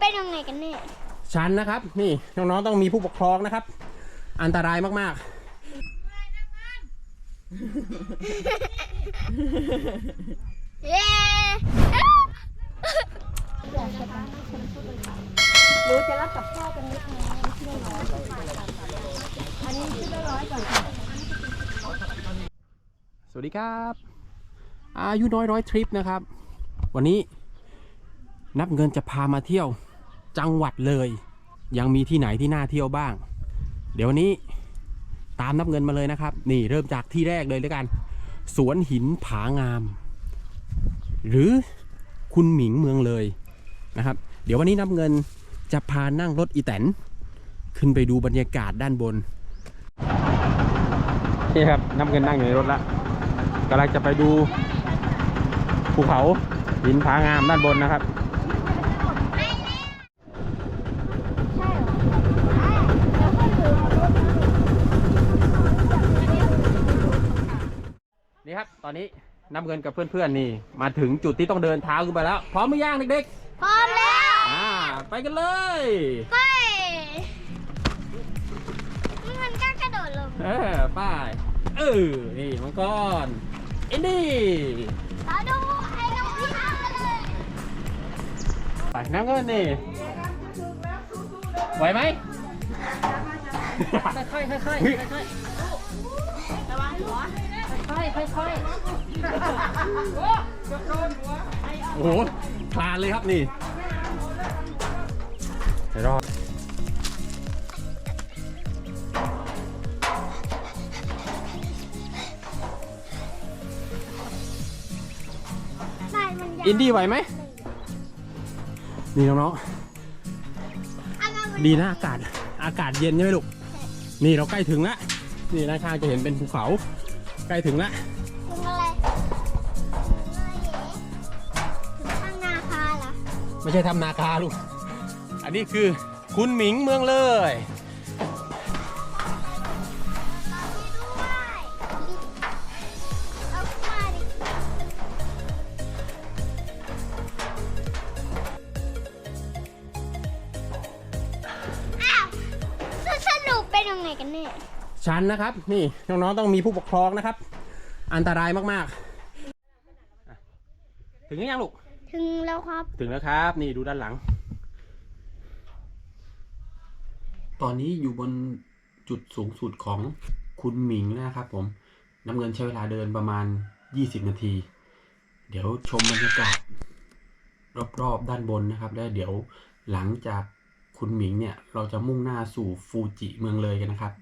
เป็นยังไงกันแน่ชันนะครับ นี่น้องๆต้องมีผู้ปกครองนะครับ อันตรายมากเย้รู้จะรับกับพ่อเป็นนิดนึงที่ได้ร้อยอันนี้ที่ได้ร้อยก่อนค่ะๆสวัสดีครับอายุน้อยร้อยทริปนะครับ วันนี้นับเงินจะพามาเที่ยว จังหวัดเลย ยังมีที่ไหนที่น่าเที่ยวบ้าง เดี๋ยววันนี้ตามนับเงินมาเลยนะครับ นี่เริ่มจากที่แรกเลยด้วยกัน สวนหินผางาม หรือคุณหมิงเมืองเลยนะครับ เดี๋ยววันนี้นับเงินจะพานั่งรถอีแตน ขึ้นไปดูบรรยากาศด้านบนนี่ครับนับเงินนั่งอยู่ในรถแล้วกำลังจะไปดูภูเขาหินผางามด้านบนนะครับ นี่ครับตอนนี้นับเงินกับเพื่อนๆนี่ มาถึงจุดที่ต้องเดินเท้าขึ้นไปแล้ว พร้อมหรือยังเด็กพร้อมแล้วๆ อ่า ไปกันเลย ไปมันก็กระโดดลงเออไป้ายเออนี่มังกรอินดี้เราดูไอ้น้องพี่อาเลยไปน้ำเงินนี่ไหวไหม ค่อยๆค่อยๆค่อยๆค่อยๆระวังหัวค่อยๆค่อยโอ้โหคลานเลยครับนี่เดี๋ยวรอดได้มันอินดี้ไหวไหมนี่น้องๆดีนะอากาศอากาศเย็นใช่ไหมลูก นี่เราใกล้ถึงแล้วนี่ด้านข้างจะเห็นเป็นภูเขา ใกล้ถึงแล้วถึงอะไรถึงข้างนาคาเหรอ ไม่ใช่ทำนาคาลูก อันนี้คือคุณหมิงเมืองเลยด้วย ชันนะครับ นี่น้องๆต้องมีผู้ปกครองนะครับ อันตรายมากๆอะถึงหรือยังลูก ถึงแล้วครับ ถึงแล้วครับ นี่ดูด้านหลัง ตอนนี้อยู่บนจุดสูงสุดของคุณหมิงนะครับผมน้ำเงินใช้เวลาเดินประมาณ 20 นาที เดี๋ยวชมบรรยากาศรอบๆด้านบนนะครับ แล้วเดี๋ยวหลังจากคุณหมิงเนี่ย เราจะมุ่งหน้าสู่ฟูจิเมืองเลยกันนะครับ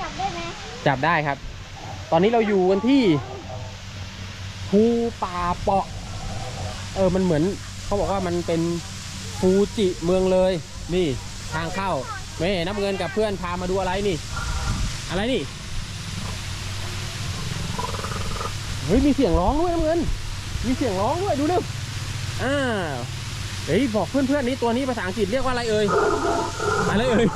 จับได้ไหม จับได้ครับ ตอนนี้เราอยู่กันที่ภูป่าเปาะ เออมันเหมือนเขาบอกว่ามันเป็นฟูจิเมืองเลย นี่ทางเข้าไม่น้ำเงินกับเพื่อนพามาดูอะไรนี่ อะไรนี่เฮ้ยมีเสียงร้องด้วยน้ำเงิน มีเสียงร้องด้วยดูดิอ่าเฮ้ยบอกเพื่อนๆนี้ตัวนี้ภาษาอังกฤษเรียกว่าอะไรเอ่ยอะไรเอ่ย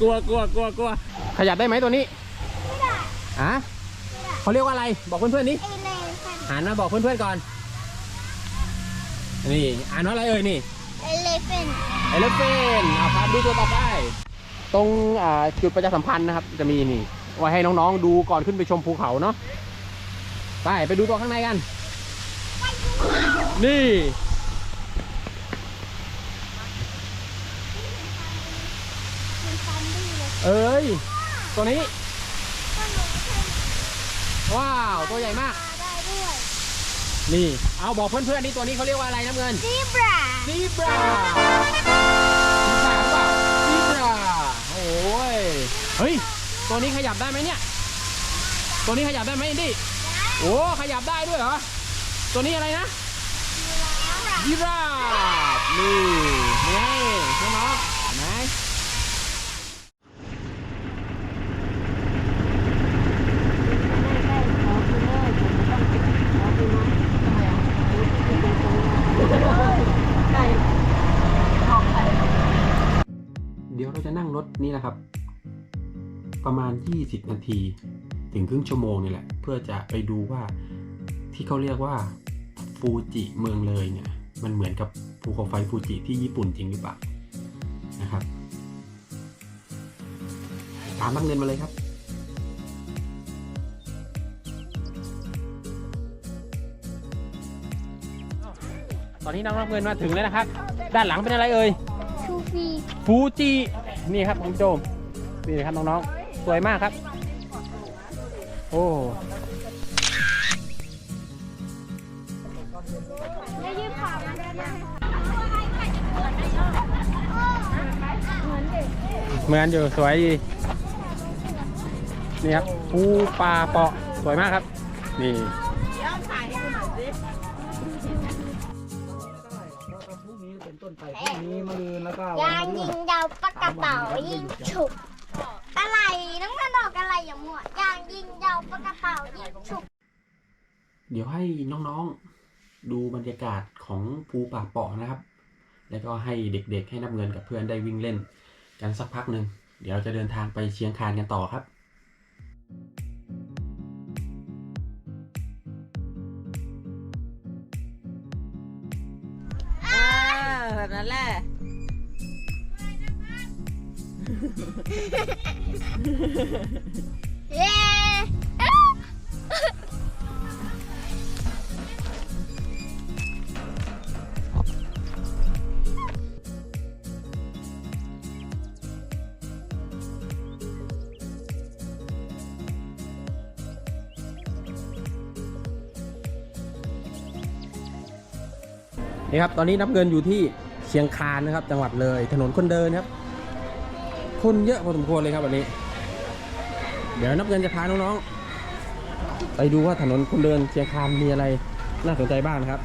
กลัวกลัวกลัวกลัวขยับได้ไหมตัวนี้ไม่ได้อะเขาเรียกว่าอะไรบอกเพื่อนๆนี้เอเลฟันหันมาบอกเพื่อนๆก่อน นี่อ่านว่าอะไรเอ่ยนี่เอเลฟันเอลเฟนเอาพาดูตัวต่อไปตรงอ่าจุดประชาสัมพันธ์นะครับ จะมีนี่ไว้ให้น้องๆดูก่อนขึ้นไปชมภูเขาเนาะไปไปดูตัวข้างในกัน นี่มันฟันดี เลยเอ้ย ตัวนี้ก็หนูเคยว้าว ตัวใหญ่มากมาได้ด้วยนี่ เอาบอกเพื่อนๆนี่ตัวนี้เขาเรียกว่าอะไรน้ำเงิน ซีบราซีบราซีบราหรือเปล่าซีบราโอ้ย เฮ้ย ตัวนี้ขยับได้ไหมเนี่ย ตัวนี้ขยับได้ไหมอินดี้โอ้ ขยับได้ด้วยเหรอ ตัวนี้อะไรนะยีราฟนี่ไงน้องๆเห็นไหม นั่งรถนี่นะครับ ประมาณ 20 นาที ถึงครึ่งชั่วโมงนี่แหละ เพื่อจะไปดูว่าที่เขาเรียกว่าฟูจิเมืองเลยเนี่ยมันเหมือนกับภูเขาไฟฟูจิที่ญี่ปุ่นจริงหรือเปล่านะครับตามนักเรียนมาเลยครับตอนนี้น้องรับเงินมาถึงแล้วนะครับ ด้านหลังเป็นอะไรเอ่ยชูฟีฟูจิ นี่ครับคุณผู้ชมนี่ครับน้องๆสวยมากครับ โอ้เหมือนอยู่สวยดีนี่ครับภูปลาเปาะสวยมากครับ นี่ ต้นไปพรุ่งนี้มะรืนแล้วก็ยางยิงยาวปากกระเป๋ายิงฉุกอะไรน้องนันดอกอะไรอย่างหมวดยางยิงยาวปากกระเป๋ายิงฉุกเดี๋ยวให้น้องๆดูบรรยากาศของภูป่าเปาะนะครับ แล้วก็ให้เด็กๆให้นับเงินกับเพื่อนได้วิ่งเล่น กันสักพักหนึ่งเดี๋ยวเราจะเดินทางไปเชียงคานกันต่อครับอ่ แบบนั้นแหละ เย้นี่ครับ ตอนนี้นับเงินอยู่ที่ ชียงคานนะครับ จังหวัดเลย ถนนคนเดินครับ คนเยอะพอสมควรเลยครับวันนี้ เดี๋ยวนักเรียนจะพาน้องๆไปดูว่าถนนคนเดินเชียงคานมีอะไรน่าสนใจบ้างนะครับ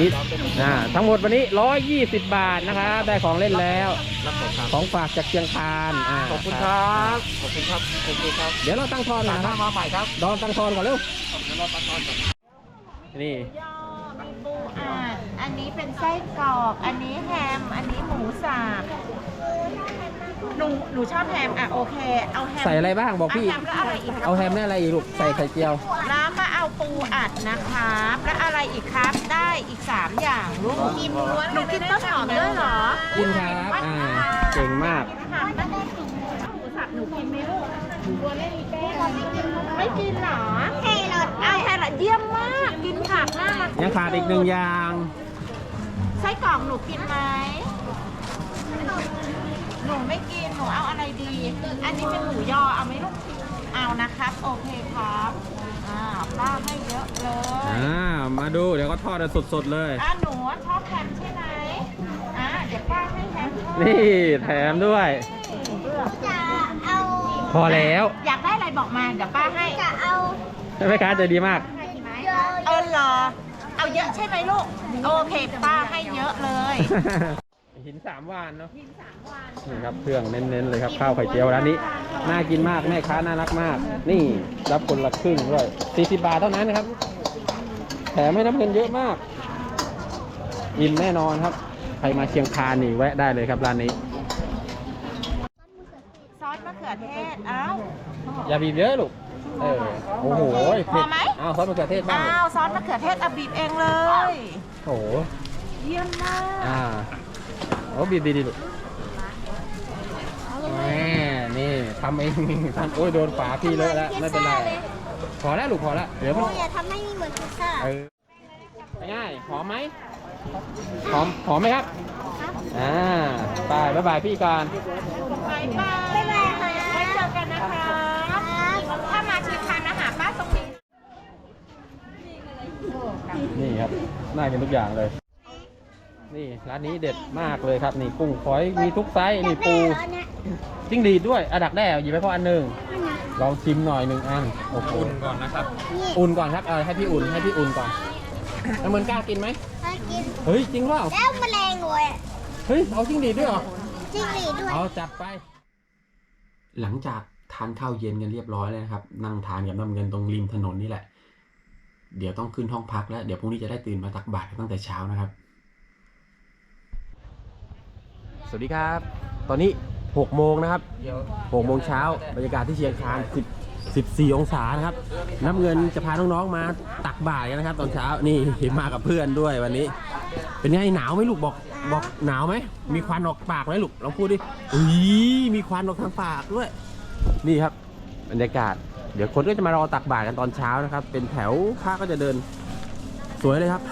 นี่อ่าทั้งหมดวันนี้ 120 บาทนะครับได้ของเล่นแล้วของฝากจากเชียงคานอ่าขอบคุณครับ ขอบคุณครับขอบคุณครับเดี๋ยวเราตั้งทอนก่อนหนะคน้ารับมาใหม่ครับดอนตั้งทอนก่อนเร็วเดี๋ยวเราตัดตอนก่อนนี่ ยอมีปูอัดอันนี้เป็นไส้กรอก อันนี้แฮม อันนี้หมูสับหนูหนูชอบแฮม อะโอเค เอาแฮมใส่อะไรบ้างบอกพี่เาแฮมแล้วอะไรอีกครับเอาแฮมนี่อะไรอีกลูกใส่ไข่เจียวแล้วมา เอาปูอัดนะครับ แล้วอะไรอีกครับ ได้อีก 3 อย่างลูกกินล้วนหนูกินต้นหอมด้วยเหรอกินครับ อ่า เก่งมาก ค่ะไม่ได้กินหมูสับหนูกินไหมลูกตัวเล่นอีเป้ไม่กินเหรอแครอทเอาแฮร์เยี่ยมมาก กินผักน่ารักยังขาดอีกหนึ่งอย่าง ไส้กรอกหนูกินไหมหนูไม่กิน หนูเอาอะไรดี อันนี้เป็นหมูยอ เอาไหมลูก เอานะครับ โอเคครับ อ่าป้าให้เยอะเลย อ่ามาดูเดี๋ยวก็ทอดสดๆเลย อ่าหนูชอบแฮมใช่ไหมอ่าเดี๋ยวป้าให้แฮมชอบนี่แถมด้วย จะเอาพอแล้ว อยากได้อะไรบอกมาเดี๋ยวป้าให้ จะเอาแม่ค้าใจดีมาก เยอะเออเหรอ เอาเยอะใช่ไหมลูก โอเค ป้าให้เยอะเลย หินสามวานเนาะหินสามวันนี่ครับเครื่องเน้นๆเลยครับข้าวไข่เจียวร้านนี้น่ากินมากแม่ค้าน่ารักมาก นี่รับคนละครึ่งด้วย40บาทเท่านั้นนะครับแถมให้น้ำเงินเยอะมากอิ่มแน่นอนครับ ใครมาเชียงคานนี่แวะได้เลยครับร้านนี้ ซอสมะเขือเทศเอ้าอย่าบีบเยอะลูกเออโอ้โหพอไหมอ้าวซอสมะเขือเทศบ้างอ้าวซอสมะเขือเทศเอาบีบเองเลย โอ้โห เยี่ยมมาก อ่า โอ้บีบดีๆลูกแหมนี่ทำเองทำโอ้ยโดนฝาพี่เลอะแล้วไม่เป็นไรพอแล้วลูกพอแล้วเดี๋ยวมันอย่าทำให้มีเหมือนพิซซ่าเออเป็นไง่ายหอมไหมหอมหอมไหมครับอ่าไปบ๊ายบายพี่ก่อนบายบายบ๊ายบายค่ะไว้เจอกันนะคะถ้ามาชิมทานอาหารบ้านตรงนี้นี่ครับน่ากินทุกอย่างเลย นี่ร้านนี้เด็ดมากเลยครับนี่กุ้งฝอยมีทุกไซส์นี่ปูจิ้งหรีดด้วยอะดักแด้หยิบไปพออันหนึ่งลองชิมหน่อยหนึ่งอันโอ้โหอุ่นก่อนนะครับนี่อุ่นก่อนครับเออให้พี่อุ่นให้พี่อุ่นก่อนแล้วเหมือนกล้ากินไหมถ้ากินเฮ้ยจริงเปล่าแล้วแมลงเลยอะเฮ้ยเอาจิ้งหรีดด้วยเหรอจิ้งหรีดด้วยเอาจัดไป หลังจากทานข้าวเย็นกันเรียบร้อยแล้วนะครับ นั่งทานกับน้ำเงินตรงริมถนนนี่แหละ เดี๋ยวต้องขึ้นห้องพักแล้ว เดี๋ยวพรุ่งนี้จะได้ตื่นมาตักบาตรกันตั้งแต่เช้านะครับ สวัสดีครับ ตอนนี้ 6 โมงนะครับ 6 โมงเช้าบรรยากาศที่เชียงคาน10 14 องศานะครับ น้ำเงินจะพาน้องๆมาตักบ่าตรกันนะครับ ตอนเช้านี่มากับเพื่อนด้วยวันนี้ เป็นไงหนาวไหมลูกบอกบอกหนาวไหมมีควันออกปากไหมลูกลองพูดดิอุ้ยมีควันออกทางปากด้วย นี่ครับบรรยากาศ เดี๋ยวคนก็จะมารอตักบาตรกันตอนเช้านะครับ เป็นแถวพระก็จะเดิน สวยเลยครับ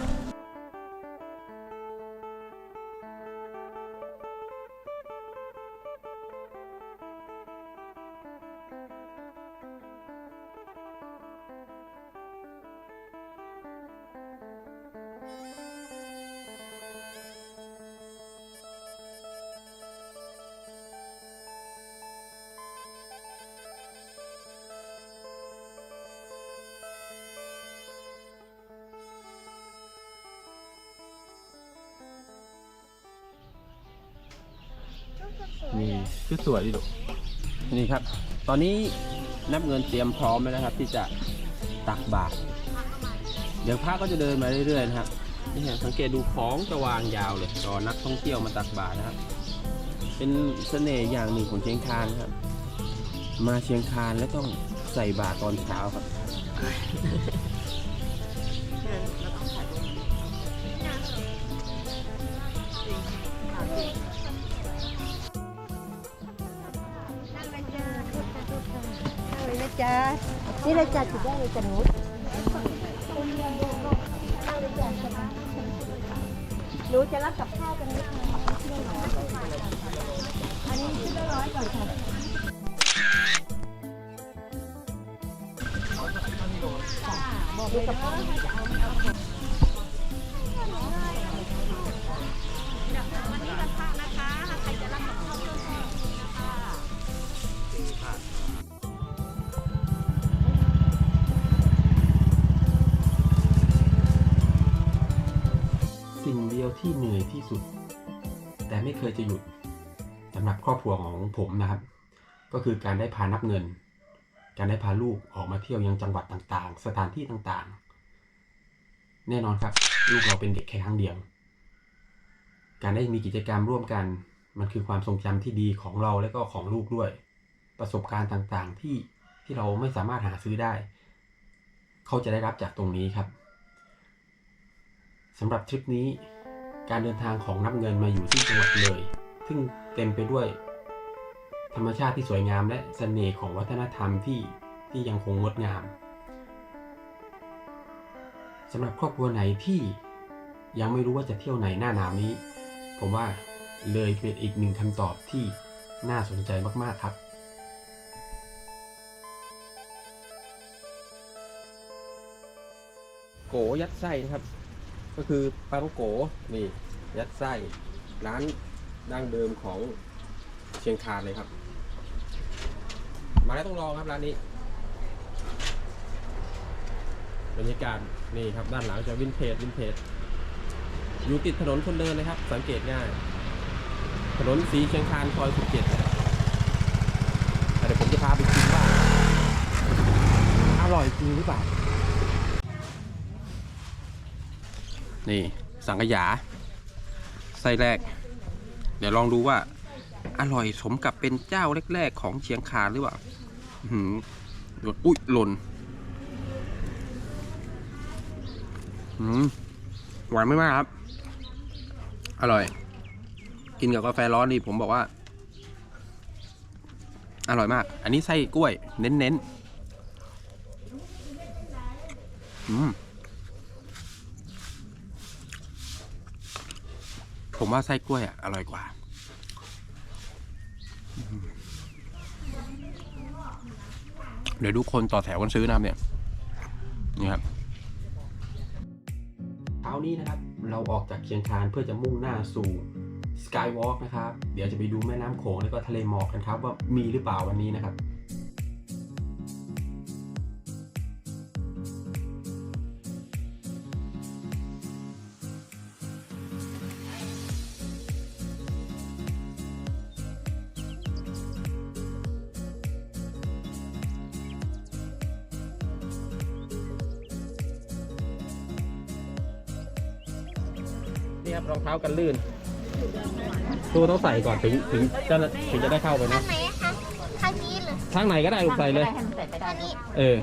นี่ชุดสวยดิลูกนี่ครับ ตอนนี้นับเงินเตรียมพร้อมแล้วนะครับ ที่จะตักบาตรเดี๋ยวพระก็จะเดินมาเรื่อยๆนะครับนี่ฮะสังเกตดูของจะวางยาวเลยรอนักท่องเที่ยวมาตักบาตรนะครับ เป็นเสน่ห์อย่างหนึ่งของเชียงคานครับ มาเชียงคานแล้วต้องใส่บาตรตอนเช้าครับ จ๊ะนี่เราจัดจุดได้เลยจันนุชหนูจะรับกับข้าวกันไหมอันนี้ชุดละร้อยก่อนค่ะบอกเดียว ที่เหนื่อยที่สุด แต่ไม่เคยจะหยุดสำหรับครอบครัวของผมนะครับ ก็คือการได้พานับเงิน การได้พาลูกออกมาเที่ยวยังจังหวัดต่างๆ สถานที่ต่างๆ แน่นอนครับ ลูกเราเป็นเด็กแค่ครั้งเดียว การได้มีกิจกรรมร่วมกัน มันคือความทรงจำที่ดีของเราและก็ของลูกด้วย ประสบการณ์ต่างๆที่ที่เราไม่สามารถหาซื้อได้ เขาจะได้รับจากตรงนี้ครับสำหรับทริปนี้ การเดินทางของนับเงินมาอยู่ที่จังหวัดเลย ซึ่งเต็มไปด้วย ธรรมชาติที่สวยงามและเสน่ห์ของวัฒนธรรมที่ที่ยังคงงดงามสำหรับครอบครัวไหนที่ยังไม่รู้ว่าจะเที่ยวไหนหน้าหนาวนี้ ผมว่าเลยเป็นอีกหนึ่งคำตอบที่น่าสนใจมากๆครับโกยัดไส้นะครับ ก็คือปลาต้องโกนี่ยัดไส้ร้านดั้งเดิมของเชียงคานเลยครับ มาแล้วต้องลองครับร้านนี้บรรยากาศนี่ครับด้านหลังจะวินเทจวินเทจอยู่ติดถนนคนเดินเลยครับ สังเกตง่าย ถนนสีเชียงคานซอย17นะครับแต่เดี๋ยวผมจะพาไปกินว่าอร่อยจริงหรือเปล่า นี่สังขยา ไส้แรก เดี๋ยวลองดูว่า อร่อยสมกับเป็นเจ้าแรกๆของเชียงคานหรือเปล่าหือหล่นอุ้ยหล่นอืมหวานไม่มากครับ อร่อย กินกับกาแฟร้อนนี่ผมบอกว่า อร่อยมาก อันนี้ไส้กล้วย เน้นๆอืม ผมว่าไส้กล้วยอะอร่อยกว่า เดี๋ยวดูคนต่อแถวกันซื้อนะครับเนี่ย นี่ครับเช้านี้นะครับ เราออกจากเชียงคานเพื่อจะมุ่งหน้าสู่สกายวอล์กนะครับ เดี๋ยวจะไปดูแม่น้ำโขงแล้วก็ทะเลหมอกกันครับ ว่ามีหรือเปล่าวันนี้นะครับ นี่ครับรองเท้ากันลื่นตัวต้องใส่ก่อนถึงถึงจะถึงจะได้เข้าไปทานะงไหนอะคะทางนี้เหรอทางไหนก็ได้ลูกใส่เลยให้มันใส่ไปได้ทางนี้ เออ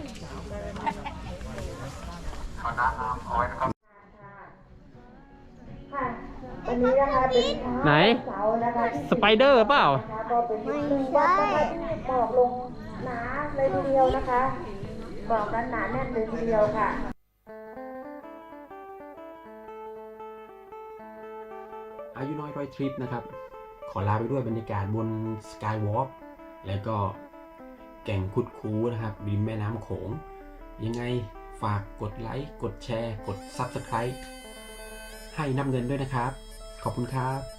วันนี้นะคะเป็นเช้าไหน เสาร์นะคะที่สไปเดอร์เปล่านะคะก็เป็นไม่ที่ใช่หมอกลงหนาเลยทีเดียวนะคะหมอกนั้นหนาแน่นเลยทีเดียวค่ะ อายุน้อยร้อยทริปนะครับ ขอลาไปด้วยบรรยากาศบนสกายวอล์กแล้วก็แก่งคุดคูนะครับริมแม่น้ำโขง ยังไงฝากกดไลค์ กดแชร์ กด Subscribe ให้นำเงินด้วยนะครับ ขอบคุณครับ